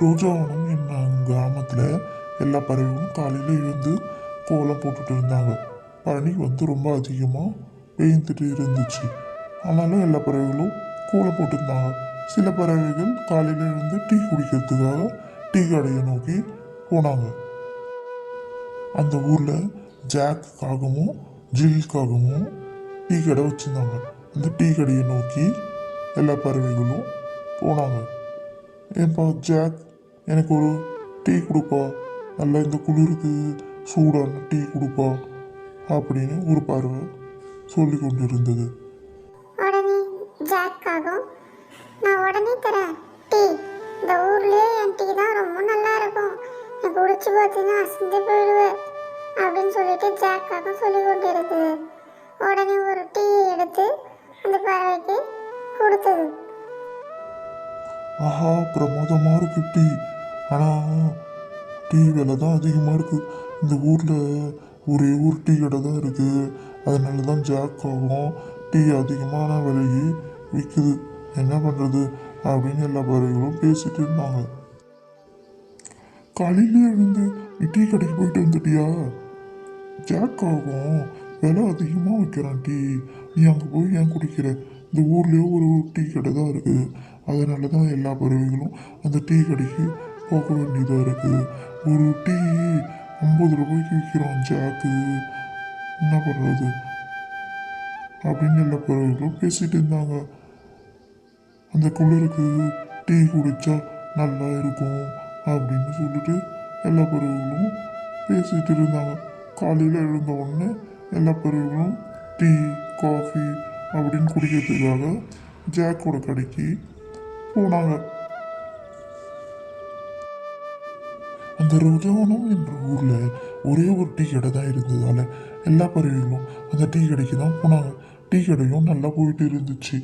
ரோஜாவனம் என் கிராமத்தில் எல்லா பறவைகளும் காலையில் எழுந்து கோலம் போட்டுட்டு இருந்தாங்க. பனி வந்து ரொம்ப அதிகமாக பெய்ந்துட்டு இருந்துச்சு. ஆனாலும் எல்லா பறவைகளும் கோலம் போட்டிருந்தாங்க. சில பறவைகள் காலையில் எழுந்து டீ குடிக்கிறதுக்காக டீ கடையை நோக்கி போனாங்க. அந்த ஊரில் ஜாக்குக்காகவும் ஜில்லுக்காகவும் டீ கடை வச்சுருந்தாங்க. அந்த டீ கடையை நோக்கி எல்லா பறவைகளும் போனாங்க. ஏன்பா ஜாக் எனக்கு ஒரு டீ கொடுப்பா. நல்லா இந்த குளிருக்கு சூடான டீ கொடுப்பா அப்படின்னு ஒரு பறவை சொல்லி கொண்டு இருந்தது உடனே ஜாக்காகும் நான் உடனே தரேன். டீ. இந்த ஊர்லயே என் டீ தான் ரொம்ப நல்லா இருக்கும். நீ குடிச்சு பார்த்தீங்கன்னா அசந்து போயிடுவேன் அப்படின்னு சொல்லிட்டு ஜாக்காகும் சொல்லி கொண்டு இருந்தது உடனே ஒரு டீ எடுத்து அந்த பறவைக்கு கொடுத்தது. ஆஹா பிரமாதமாக இருக்கு டீ. ஆனால் டீ விலை தான் அதிகமாக இருக்குது இந்த ஊரில் ஒரே ஒரு டீ கடை தான் இருக்குது அதனால தான் ஜாக் ஆகும். டீ அதிகமான விலையை விற்குது என்ன பண்ணுறது அப்படின்னு எல்லா பறவைகளும் பேசிட்டு இருந்தாங்க. காலையிலே எழுந்து நீ டீ கடைக்கு போயிட்டு வந்துட்டியா? ஜாக் ஆகும். விலை அதிகமாக விற்கிறான் டீ. நீ அங்கே போய் ஏன் குடிக்கிற? இந்த ஊர்லேயே ஒரு டீ கடை தான் இருக்குது அதனால தான் எல்லா பறவைகளும் அந்த டீ கடைக்கு போக வேண்டியதாக இருக்குது ஒரு டீ. ஐம்பது ரூபாய்க்கு விற்கிறான் ஜாக்கு. என்ன பண்ணுறது அப்படின்னு எல்லா பறவைகளும் பேசிகிட்டு இருந்தாங்க. அந்த குளிருக்கு டீ குடித்தா நல்லா இருக்கும் அப்படின்னு சொல்லிட்டு எல்லா பறவைகளும் பேசிகிட்டு இருந்தாங்க. காலையில் எழுந்த உடனே எல்லா பறவைகளும் டீ காஃபி அப்படின்னு குடிக்கிறதுக்காக ஜாக்கோட கடைக்கு போனாங்க. அந்த ரோஜாவனம் என்ற ஊரில் ஒரே ஒரு டீ கடை தான் இருந்ததால் எல்லா பறவைகளும் அந்த டீ கடைக்கு தான் போனாங்க. டீ கடையும் நல்லா போயிட்டு இருந்துச்சு.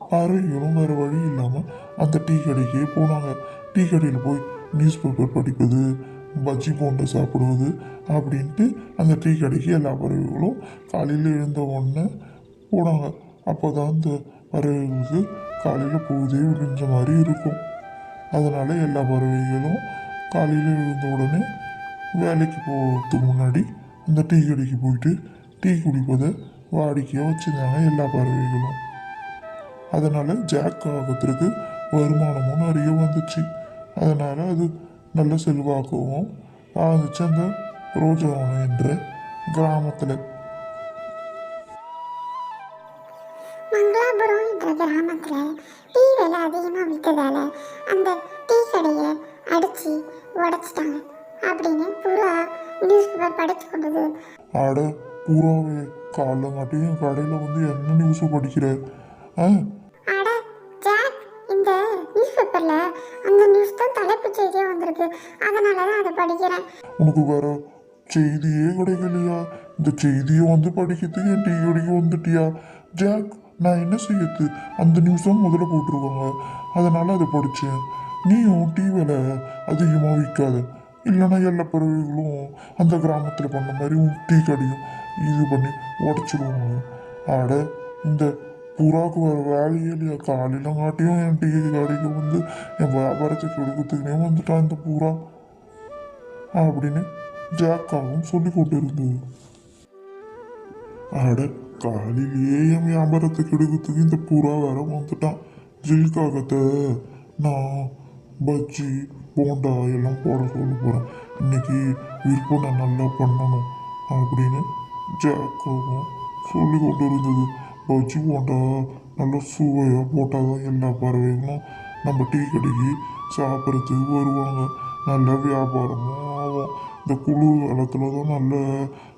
பறவைகளும் வேறு வழி இல்லாமல் அந்த டீ கடைக்கே போனாங்க. டீ கடையில் போய் நியூஸ் பேப்பர் படிப்பது பஜ்ஜி போண்டை சாப்பிடுவது அப்படின்ட்டு அந்த டீ கடைக்கு எல்லா பறவைகளும் காலையில் எழுந்த உடனே போனாங்க. அப்போ தான் அந்த பறவைகளுக்கு காலையில் போகுதே விடிஞ்ச மாதிரி இருக்கும். அதனால் எல்லா பறவைகளும் காலையில் எழுந்த உடனே வேலைக்கு போகிறதுக்கு முன்னாடி அந்த டீ கடைக்கு போயிட்டு டீ குடிப்பதை வாடிக்கையாக வச்சுருந்தாங்க எல்லா பறவைகளும் அதனால் ஜாக் காகத்திற்கு வருமானமும் நிறைய வந்துச்சு. அதனால் அது நல்ல செல்வாக்கவும் வாழ்ந்துச்சு அந்த ரோஜாவனம் என்ற கிராமத்தில். மங்களாபுரம் என்ற கிராமத்தில் டீ விலை அதிகமாக விற்றதால அந்த டீ கடையை அடித்து உடைச்சிட்டாங்க அப்படின்னு புறா நியூஸ் பேப்பர் படித்து கொண்டது. ஆட பூராவே காலங்காட்டியும் கடையில் வந்து என்ன நியூஸ் படிக்கிற? அட ஜாக் இந்த நியூஸ் பேப்பரில் அந்த நியூஸ் தான் தலைப்பு செய்தியாக வந்திருக்கு. அதனால தான் அதை படிக்கிறேன். உனக்கு வேற செய்தியே கிடைக்கலையா? இந்த செய்தியை வந்து படிக்கிறதுக்கு என் டீ கடைக்கு வந்துட்டியா? ஜாக் நான் என்ன செய்யறது? அந்த நியூஸை முதல்ல போட்டிருக்காங்க. அதனால அதை படித்தேன் நீயும் டீ விலை அதிகமாக விற்காத. இல்லைன்னா எல்லா பறவைகளும் அந்த கிராமத்தில் பண்ண மாதிரி உன் டீ கடையும் இது பண்ணி உடச்சிடுவாங்க ஆட இந்த புறாவுக்கு வர வேலையே இல்லையா? காலையில் காட்டியும் என் டீ கடைக்கு வந்து என் வியாபாரத்தை எடுக்கிறதுக்குனே வந்துட்டான் இந்த புறா. அப்படின்னு ஜாக்காவும் சொல்லி கொண்டு இருந்தது அட காலையிலேயே என் வியாபாரத்தை கெடுக்கிறதுக்கு இந்த புறா வேற வந்துட்டான். ஜில்காகத்தை நான் பஜ்ஜி போண்டா எல்லாம் போட சொல்ல போகிறேன் இன்னைக்கு விற்பனை நல்லா பண்ணணும் அப்படின்னு ஜாக்காவும் சொல்லி கொண்டு இருந்தது பஜ்ஜி போண்டா நல்லா சுவையாக போட்டால் தான் எல்லா பறவைகளும் நம்ம டீ கடைக்கு சாப்பிட்றதுக்கு வருவாங்க. நல்ல வியாபாரமும் ஆகும். இந்த குளிர் காலத்தில் தான் நல்ல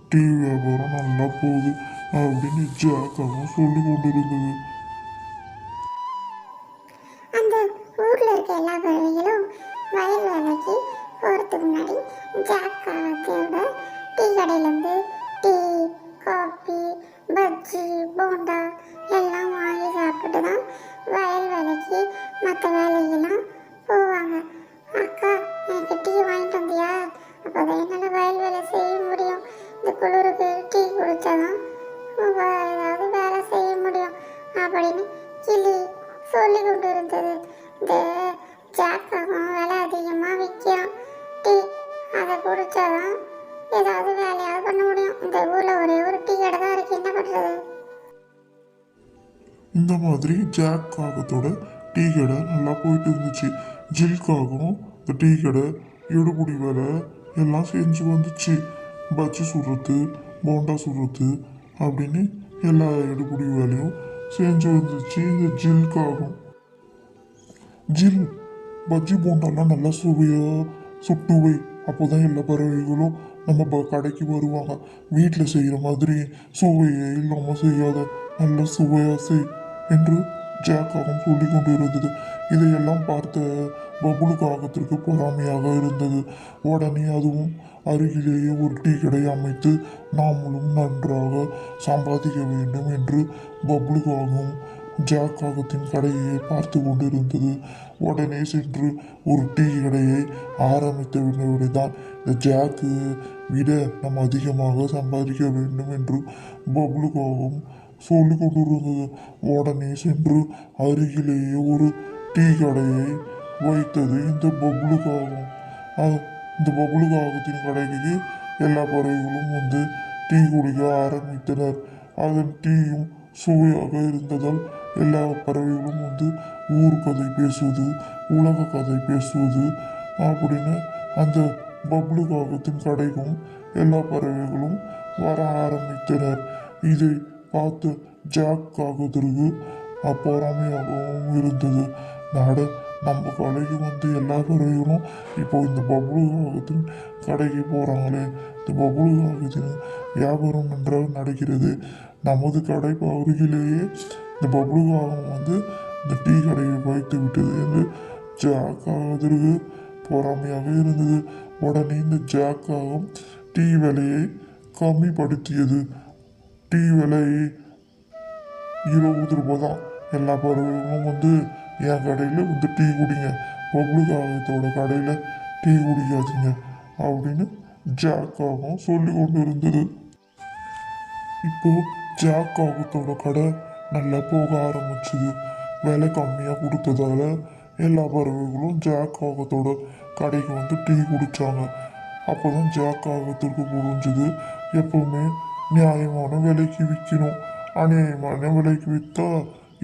டீ வியாபாரம் நல்லா போகுது அப்படின்னு ஜாக்கவும் சொல்லி கொண்டு இருந்தது மற்ற வேலைக்கெல்லாம் போவாங்க. அக்கா எனக்கு டீ வாங்கிட்டு வந்தியா? அப்போ அதை என்னால் வயல் வேலை செய்ய முடியும். இந்த குளிருக்கு டீ குடித்தாதான் ஏதாவது வேலை செய்ய முடியும் அப்படின்னு கிளி சொல்லி கொண்டு இருந்தது இந்த ஜாக்காகவும் விலை டீ அதை குடித்தாதான் ஏதாவது வேலையாவது பண்ண முடியும். இந்த ஊரில் ஒரே ஒரு டீ கடை தான் இருக்கு. என்ன பண்ணுறது இந்த மாதிரி ஜாக் காகத்தோட டீ கடை நல்லா போயிட்டு இருந்துச்சு. ஜில்காகவும் இந்த டீ கடை எடுபுடி வேலை எல்லாம் செஞ்சு வந்துச்சு. பஜ்ஜி சுடுறது போண்டா சுடுறது அப்படின்னு எல்லா எடுபுடி வேலையும் செஞ்சு வந்துச்சு இந்த ஜில்காகும் ஜில் பஜ்ஜி போண்டாலாம் நல்லா சுவையாக சுட்டு வை. அப்போதான் எல்லா பறவைகளும் நம்ம கடைக்கு வருவாங்க. வீட்டில் செய்கிற மாதிரி சுவையே இல்லாமல் செய்யாத நல்ல சுவையாக செய் என்று ஜாக்காகவும் சொல்லி கொண்டு இருந்தது இதையெல்லாம் பார்த்த பபுலு காகத்திற்கு பொறாமையாக இருந்தது. உடனே அதுவும் அருகிலேயே ஒரு டீ கடை அமைத்து நாமளும் நன்றாக சம்பாதிக்க வேண்டும் என்று பபுலு காகம் ஜாக் காகத்தின் கடையை பார்த்து கொண்டிருந்தது. உடனே சென்று ஒரு டீ கடையை ஆரம்பித்து விடதான் இந்த ஜாக்கு விட நம்ம அதிகமாக சம்பாதிக்க வேண்டும் என்று பப்ளுக்காகவும் கொண்டிருந்தது உடனே சென்று அருகிலேயே ஒரு டீ கடையை வைத்தது. இந்த பப்ளுக்காகும் அது இந்த பப்ளுக்காகத்தின் கடைக்கு எல்லா பறவைகளும் வந்து டீ குடிக்க ஆரம்பித்தனர். அதன் டீயும் சுவையாக இருந்ததால் எல்லா பறவைகளும் வந்து ஊர் கதை பேசுவது உலக கதை பேசுவது அப்படின்னு அந்த பப்ளு காகத்தின் கடைக்கும் எல்லா பறவைகளும் வர ஆரம்பித்தனர். இதை பார்த்து ஜாக் திருகு அப்போறாமையாகவும் இருந்தது. நாடு நம்ம கடைக்கு வந்து எல்லா கடைகளும் இப்போ இந்த பப்ளு காகத்தின் கடைக்கு போகிறாங்களே இந்த பப்ளு காகத்தின் வியாபாரம் நன்றாக நடக்கிறது. நமது கடை அருகிலேயே இந்த பப்ளு காகம் வந்து இந்த டீ கடையை வைத்து விட்டது என்று ஜாக் பொறாமையாக இருந்தது. உடனே இந்த ஜாக்காகம் டீ விலையை கம்மிப்படுத்தியது. டீ விலை இருபது ரூபாய் தான் எல்லா பறவைகளும் வந்து என் கடையில் வந்து டீ குடிங்க. பப்ளிக் ஆகத்தோட கடையில் டீ குடிக்காதீங்க அப்படின்னு ஜாக்காகவும் சொல்லி கொண்டு இருந்தது. இப்போ ஜாக்காகத்தோட கடை நல்லா போக ஆரம்பிச்சுது. விலை கம்மியாக கொடுத்ததால எல்லா பறவைகளும் ஜாக்காகத்தோட கடைக்கு வந்து டீ குடித்தாங்க அப்போ தான் ஜாக்காகத்திற்கு புரிஞ்சுது. எப்போவுமே நியாயமான விலைக்கு விற்கணும். அநியாயமான விலைக்கு விற்றா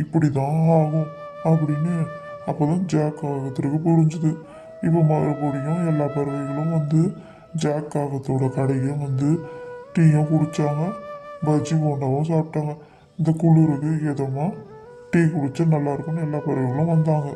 இப்படி தான் ஆகும் அப்படின்னு அப்போ தான் ஜாக் காகத்திற்கு புரிஞ்சுது. இப்போ மறுபடியும் எல்லா பறவைகளும் வந்து ஜாக் ஆகத்தோட கடையும் வந்து டீயும் குடித்தாங்க பஜ்ஜி போண்டாவும் சாப்பிட்டாங்க. இந்த குளிருக்கு எதமா டீ குடிச்சா நல்லாயிருக்குன்னு எல்லா பறவைகளும் வந்தாங்க.